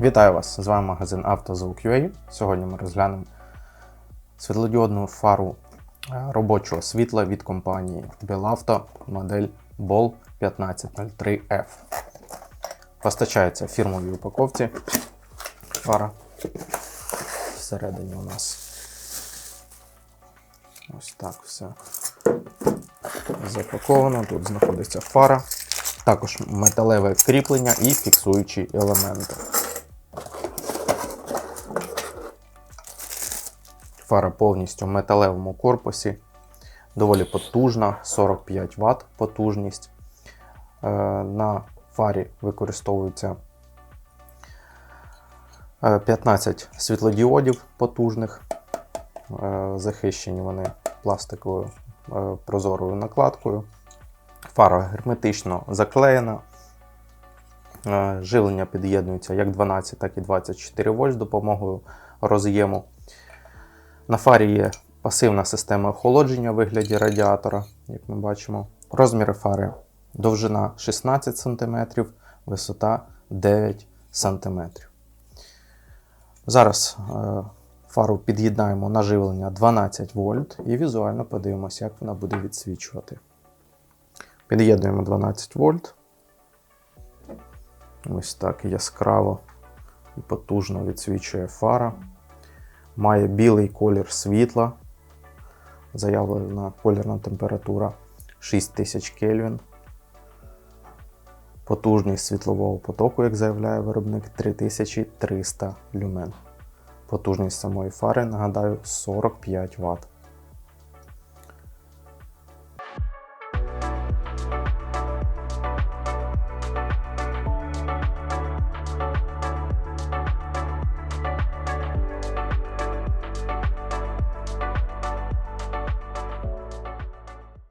Вітаю вас! З вами магазин «Автозвук.UA». Сьогодні ми розглянемо світлодіодну фару е, робочого світла від компанії Белавто модель BOL 1503F. Постачається в фірмовій упаковці. Фара. Всередині у нас ось так все запаковано. Тут знаходиться фара, також металеве кріплення і фіксуючі елементи. Фара повністю в металевому корпусі, доволі потужна, 45 Вт потужність. Е, На фарі використовується е, 15 світлодіодів потужних. Е, Захищені вони пластиковою е, прозорою накладкою. Фара герметично заклеєна. Е, Живлення під'єднується як 12, так і 24 вольт з допомогою роз'єму. На фарі є пасивна система охолодження в вигляді радіатора, як ми бачимо. Розміри фари довжина 16 см, висота 9 см. Зараз е, фару під'єднаємо на живлення 12 вольт і візуально подивимося, як вона буде відсвічувати. Під'єднуємо 12 вольт. Ось так яскраво і потужно відсвічує фара. Має білий колір світла. Заявлена колірна температура 6000 Кельвін. Потужність світлового потоку, як заявляє виробник, 3300 люмен. Потужність самої фари, нагадаю, 45 Вт.